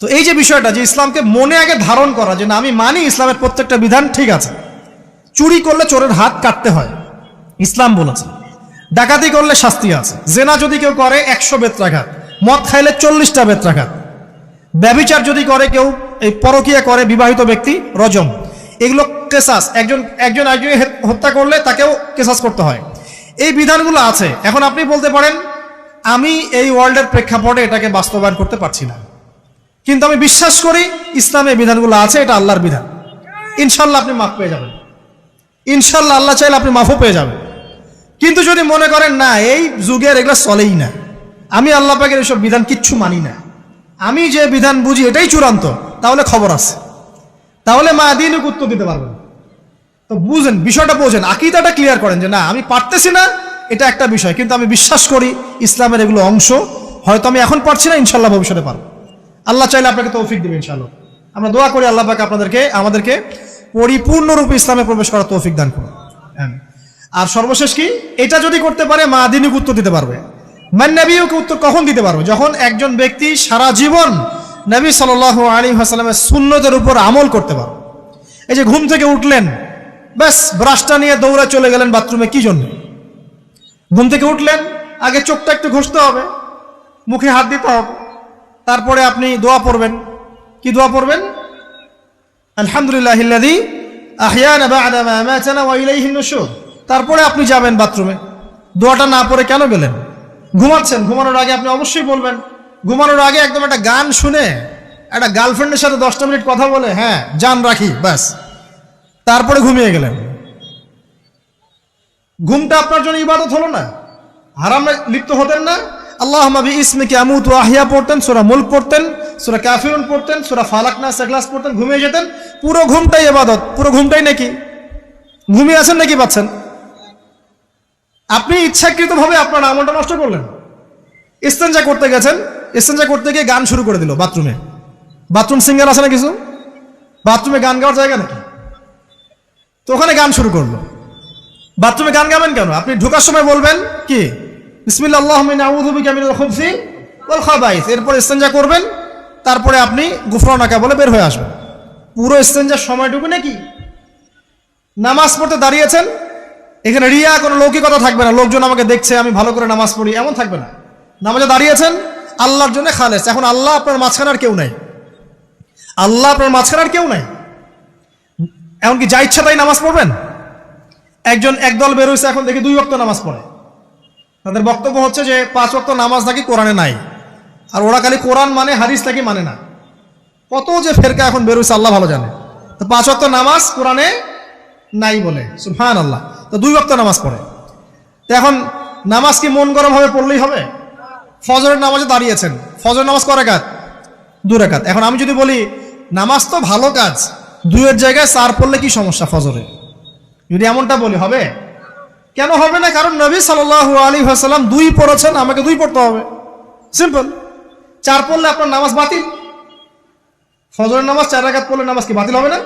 তো এই যে বিষয়টা যে ইসলামকে মনে আগে ধারণ করা যে না, আমি মানি ইসলামের প্রত্যেকটা বিধান ঠিক আছে। চুরি করলে চোরের হাত কাটতে হয়, ইসলাম বলেছে। ডাকাতি করলে শাস্তি আছে। জেনা যদি কেউ করে, একশো বেত্রাঘাত। মদ খাইলে চল্লিশটা বেত্রাঘাত। ব্যবিচার যদি করে কেউ, এই পরকীয়া করে বিবাহিত ব্যক্তি, রজম। এগুলো কেসাস। একজন একজন একজন হত্যা করলে তাকেও কেসাস করতে হয়। এই বিধানগুলো আছে। এখন আপনি বলতে পারেন, আমি এই ওয়ার্ল্ডের প্রেক্ষাপটে এটাকে বাস্তবায়ন করতে পারছি না। কিন্তু আমি বিশ্বাস করি ইসলামের বিধানগুলো আছে, এটা আল্লাহর বিধান। ইনশাল্লাহ আপনি মাফ পেয়ে যাবেন। ইনশাল্লাহ আল্লাহ চাইলে আপনি মাফও পেয়ে যাবেন। কিন্তু যদি মনে করেন, না, এই যুগের এগুলো চলেই না। আমি আল্লাহ পাকের এসব বিধান কিচ্ছু মানি না। আমি যে বিধান বুঝি এটাই চূড়ান্ত। তাহলে খবর আছে। তাহলে মা দিনুক উত্তর দিতে পারবেন। তো বুঝেন, বিষয়টা বোঝেন, আকিদাটা ক্লিয়ার করেন যে, না, আমি পারতেছি না, এটা একটা বিষয়। কিন্তু আমি বিশ্বাস করি ইসলামের এগুলো অংশ। হয়তো আমি এখন পারছি না ইনশাল্লাহ ভবিষ্যতে পারব। আল্লাহ চাইলে আপনাকে তৌফিক দেবে ইনশাল্লাহ আমরা দোয়া করি আল্লাহ পাকে আপনাদেরকে, আমাদেরকে পরিপূর্ণরূপে ইসলামে প্রবেশ করার তৌফিক দান করুন। আর সর্বশেষ কি? এটা যদি করতে পারে, মা দিনুক উত্তর দিতে পারবে। মান্নাবিউকে উত্তর কখন দিতে পারবে? যখন একজন ব্যক্তি সারা জীবন নবী সাল আলী হাসালামের সুন্নতের উপর আমল করতে পারবে। এই যে ঘুম থেকে উঠলেন, ব্যাস, ব্রাশটা নিয়ে দৌড়ে চলে গেলেন বাথরুমে, কি জন্য? ঘুম থেকে উঠলেন, আগে চোখটা একটু ঘষতে হবে, মুখে হাত দিতে হবে। তারপরে আপনি দোয়া পড়বেন। কি দোয়া পড়বেন? আলহামদুলিল্লাহ তারপরে আপনি যাবেন বাথরুমে। দোয়াটা না পড়ে কেন গেলেন? ঘুমাচ্ছেন? ঘুমানোর আগে আপনি অবশ্যই বলবেন। ঘুমানোর আগে একদম একটা গান শুনে একটা গার্লফ্রেন্ডের সাথে দশটা মিনিট কথা বলে হ্যাঁ জান রাখি, ব্যাস। তারপরে ঘুমিয়ে গেলেন। ঘুমটা আপনার জন্য ইবাদত হলো না? হারামে লিপ্ত হতেন না? আল্লাহ মাবি ইসমিকে আমুত ও আহিয়া পড়তেন, সোরা মুল্ক পড়তেন, সোরা কাফিরুন পড়তেন, সুরা ফালাকনা সেকলাস পড়তেন, ঘুমিয়ে যেতেন। পুরো ঘুমটাই ইবাদত। পুরো ঘুমটাই নাকি? ঘুমিয়ে আছেন নাকি পাচ্ছেন আপনি ইচ্ছাকৃতভাবে আপনার আমলটা নষ্ট করলেন। ইস্তেঞ্জা করতে গেছেন, ইস্তেঞ্জা করতে গিয়ে গান শুরু করে দিল বাথরুমে। বাথরুম সিঙ্গার আছে না কিছু? বাথরুমে গান গাওয়ার জায়গা নাকি? তো ওখানে গান শুরু করল। বাথরুমে গান গাবেন কেন? আপনি ঢোকার সময় বলবেন কি? বিসমিল্লাহ আল্লাহ আউযুবিকা মিনাল খুবসি ওয়াল খাবাইস। এরপর ইস্তেঞ্জা করবেন, তারপরে আপনি গুফরানাকা বলে বের হয়ে আসবেন। পুরো ইস্তেঞ্জার সময়টুকু নাকি? নামাজ পড়তে দাঁড়িয়েছেন, এখানে রিয়া, কোনো লৌকিকতা থাকবে না। লোকজন আমাকে দেখছে, আমি ভালো করে নামাজ পড়ি, এমন থাকবে না। নামাজে দাঁড়িয়েছেন, আল্লাহর জন্য খালেস। এখন আল্লাহ আপনার মাঝখানে আর কেউ নাই। আল্লাহ আপনার মাঝখানে আর কেউ নাই। এমনকি যা ইচ্ছা তাই নামাজ পড়বেন। একজন, একদল বেরোইছে এখন দেখি দুই ওয়াক্ত নামাজ পড়ে। তাদের বক্তব্য হচ্ছে যে পাঁচ ওয়াক্ত নামাজ নাকি কোরআনে নাই। আর ওরা খালি কোরআন মানে হাদিস নাকি মানে না। কত যে ফেরকা এখন বেরোইছে, আল্লাহ ভালো জানে। তো পাঁচ ওয়াক্ত নামাজ কোরআনে নাই বলে সুফান আল্লাহ তো দুই ওয়াক্ত নামাজ পড়ে। তো এখন নামাজ কি মন গরম হবে পড়লেই হবে? ফজরের নামাজে দাঁড়িয়েছেন। ফজর নামাজ করে কাজ দু রেখাত এখন আমি যদি বলি, নামাজ তো ভালো কাজ, দুইয়ের জায়গায় চার পড়লে কি সমস্যা ফজরে? যদি এমনটা বলি, হবে? কেন হবে না? কারণ নবী সাল আলী হাসাল্লাম দুই পড়েছেন, আমাকে দুই পড়তে হবে। সিম্পল চার পড়লে আপনার নামাজ বাতিল। ফজরের নামাজ চার রাকাত পড়লে নামাজ কি বাতিল হবে না?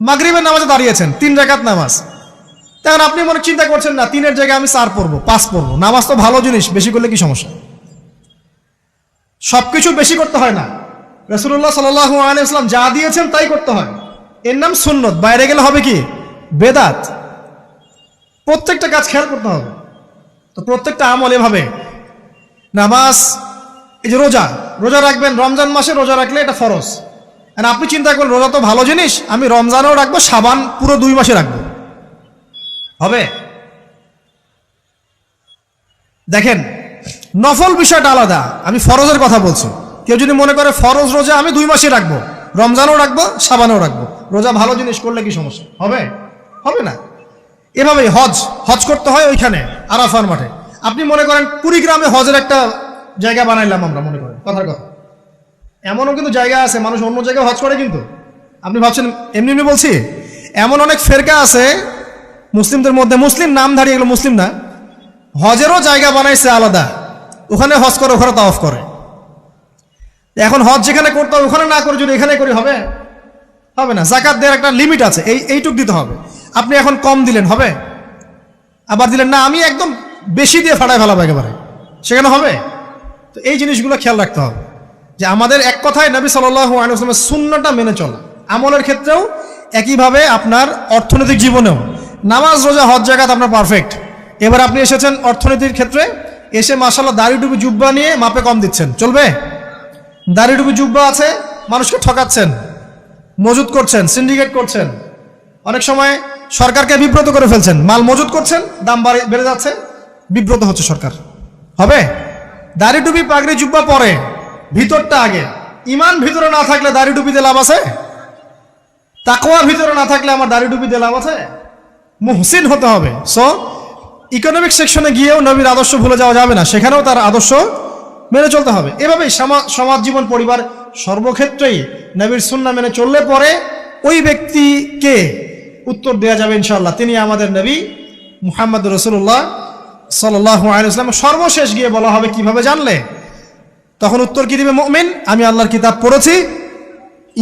মাগরিবের নামাজে দাঁড়িয়েছেন, তিন রাকাত নামাজ। তখন আপনি মনে চিন্তা করছেন না, তিনের জায়গায় আমি চার পড়ব, পাঁচ পড়ব। নামাজ তো ভালো জিনিস, বেশি করলে কি সমস্যা? সবকিছু বেশি করতে হয় না। রসুল্লাহ সাল্লাহ আলিয়াল্লাম যা দিয়েছেন তাই করতে হয়। এর নাম সুন্নত। বাইরে গেলে হবে কি? বেদাত। প্রত্যেকটা কাজ খেয়াল করতে হবে। তো প্রত্যেকটা আমল এভাবে। নামাজ, এই যে রোজা রোজা রাখবেন, রমজান মাসে রোজা রাখলে এটা ফরজ। আর আপনি চিন্তা করেন রোজা তো ভালো জিনিস, আমি রমজানেও রাখব, সাবান পুরো দুই মাসে রাখব। হবে? দেখেন, নফল বিষয়টা আলাদা, আমি ফরজের কথা বলছি। কেউ যদি মনে করে ফরজ রোজা আমি দুই মাসে রাখব, রমজানও রাখব, সাবানও রাখব। রোজা ভালো জিনিস করলে কি সমস্যা? হবে? হবে না? এভাবেই হজ হজ করতে হয় ওইখানে, আরাফার মাঠে। আপনি মনে করেন কুড়িগ্রামে হজের একটা জায়গা বানাইলাম আমরা, মনে করেন, কথার কথা। এমনও কিন্তু জায়গা আছে, মানুষ অন্য জায়গায় হজ করে কিন্তু। আপনি ভাবছেন, এমনি এমনি বলছি? এমন অনেক ফেরকা আছে, মুসলিমদের মধ্যে, মুসলিম নামধারী এগুলো মুসলিম না, হজেরও জায়গা বানাইছে আলাদা। ওখানে হজ করে, ওখানে তাওয়াফ করে। এখন হজ যেখানে করতে হবে ওখানে না করে যদি এখানে করি হবে? হবে না, জাকাত দেওয়ার একটা লিমিট আছে, এই এইটুক দিতে হবে। আপনি এখন কম দিলেন, হবে? আবার দিলেন, না, আমি একদম বেশি দিয়ে ফাটায় ফেলাবো একেবারে। সেখানে হবে? তো এই জিনিসগুলো খেয়াল রাখতে হবে, যে আমাদের এক কথায় নবী সাল্লামের শূন্যটা মেনে চলা। আমলের ক্ষেত্রেও একইভাবে আপনার অর্থনৈতিক জীবনেও। নামাজ, রোজা, হজ জায়গাত আপনার পারফেক্ট এবার আপনি এসেছেন অর্থনীতির ক্ষেত্রে, এসে মাসাল্লাহ দাড়ি জুব্বা নিয়ে মাপে কম দিচ্ছেন। চলবে? দাড়ি জুব্বা আছে, মানুষকে ঠকাচ্ছেন, মজুত করছেন সিন্ডিকেট করছেন। অনেক সময় সরকারকে বিব্রত করে ফেলছেন। মাল মজুত করছেন, দাম বাড়ে- যাচ্ছে, বিব্রত হচ্ছে সরকার। হবে? দাড়ি টুপি, পাগড়ি জুব্বা পরে, ভিতরটা আগে। ইমান ভিতরে না থাকলে দাড়ি টুপিতে লাভ আছে? তাকওয়া ভিতরে না থাকলে আমার দাড়ি টুপিতে লাভ আছে? মুহসিন হতে হবে। সো ইকোনমিক সেকশনে গিয়েও নবীর আদর্শ ভুলে যাওয়া যাবে না। সেখানেও তার আদর্শ মেনে চলতে হবে। এভাবেই সমাজ জীবন পরিবার সর্বক্ষেত্রেই নবীর সুন্না মেনে চললে পরে ওই ব্যক্তিকে উত্তর দেওয়া যাবে ইনশাল্লাহ তিনি আমাদের নবী মুহাম্মদ রসুল্লাহ সাল্লাহ সর্বশেষ গিয়ে বলা হবে, কীভাবে জানলে? তখন উত্তর কি দিবে মুমিন? আমি আল্লাহর কিতাব পড়েছি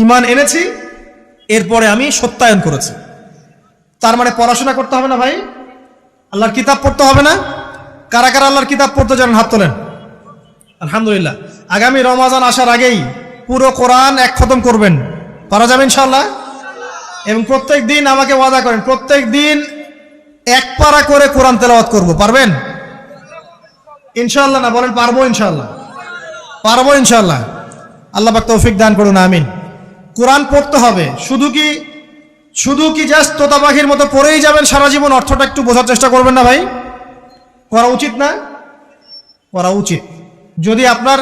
ইমান এনেছি, এরপরে আমি সত্যায়ন করেছি। তার মানে পড়াশোনা করতে হবে না ভাই? আল্লাহর কিতাব পড়তে হবে না? কারা কারা আল্লাহর কিতাব পড়তে জানেন? হাত তোলেন। আলহামদুলিল্লাহ। আগামী রমাজান আসার আগেই পুরো কোরআন এক খতম করবেন। পারা যাবে ইনশাল্লাহ এবং প্রত্যেক দিন আমাকে ওয়াদা করেন, প্রত্যেক দিন এক পারা করে কোরআন তেলাওয়াত করব, পারবেন? ইনশাল্লাহ না, বলেন পারব ইনশাল্লাহ পারব ইনশাল্লাহ আল্লাহ পাক তৌফিক দান করুন, আমিন। কোরআন পড়তে হবে, শুধু কি শুধু কি জাস্ট তোতা পাখির মতো পড়েই যাবেন সারা জীবন? অর্থটা একটু বোঝার চেষ্টা করবেন না ভাই? করা উচিত না? করা উচিত। যদি আপনার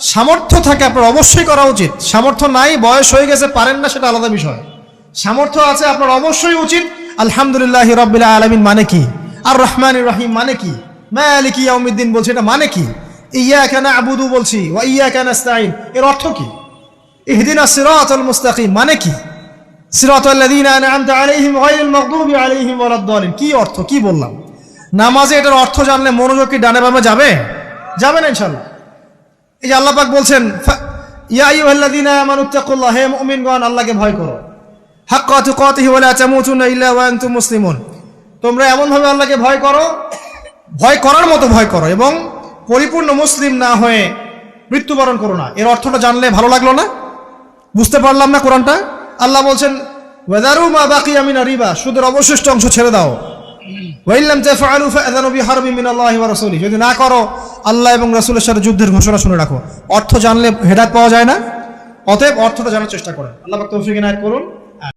সামর্থ্য থাকে, আপনার অবশ্যই করা উচিত। সামর্থ্য নাই, বয়স হয়ে গেছে, পারেন না, সেটা আলাদা বিষয়। সামর্থ্য আছে আপনার অবশ্যই উচিত। আলহামদুলিল্লাহ রব্বিল আলমিন মানে কি? আর রহমান রহিম মানে কি? মালিক ইয়াউমিদ্দিন বলছি, এটা মানে কি? ইয়া কেন আবুদু বলছি ও ইয়া কেন আস্তাইন এর অর্থ কি? ইহদিনা সিরাতাল মুস্তাকিম মানে কি? আনআমতা আলাইহিম গায়রিল মাগদুবি আলাইহিম ওয়ালাদ-দালিন কি অর্থ? কি বললাম? নামাজে এটার অর্থ জানলে মনোযোগ কি ডানে বামে যাবে? যাবে না ইনশাআল্লাহ। এই যে আল্লাহ পাক বলছেন ইয়া আইয়ুহাল্লাযীনা আমানুত্তাকুল্লাহ হে মুমিনগণ, আল্লাহকে ভয় করো। হাক্কা তুকাতিহি ওয়া লা তামুতুন্না ইল্লা ওয়া আনতুম মুসলিমুন। তোমরা এমন ভাবে আল্লাহকে ভয় করো, ভয় করার মতো ভয় করো এবং পরিপূর্ণ মুসলিম না হয়ে মৃত্যুবরণ করো না। এর অর্থটা জানলে ভালো লাগল না? বুঝতে পারলাম না কোরআনটা? আল্লাহ বলছেন, ওয়াদারু মা বাকি আমিনা রিবা সুদের অবশিষ্ট অংশ ছেড়ে দাও। ওয়াইল্লাম তাফআলু ফাআযানু বিহারবি মিনাল্লাহি ওয়া রাসূলি যদি না করো, আল্লাহ এবং রাসূলের সাথে যুদ্ধের ঘোষণা শুনে রাখো। অর্থ জানলে হেদায়েত পাওয়া যায় না? অতএব অর্থটা জানার চেষ্টা করেন। আল্লাহ তৌফিক ইনায়াত করুন।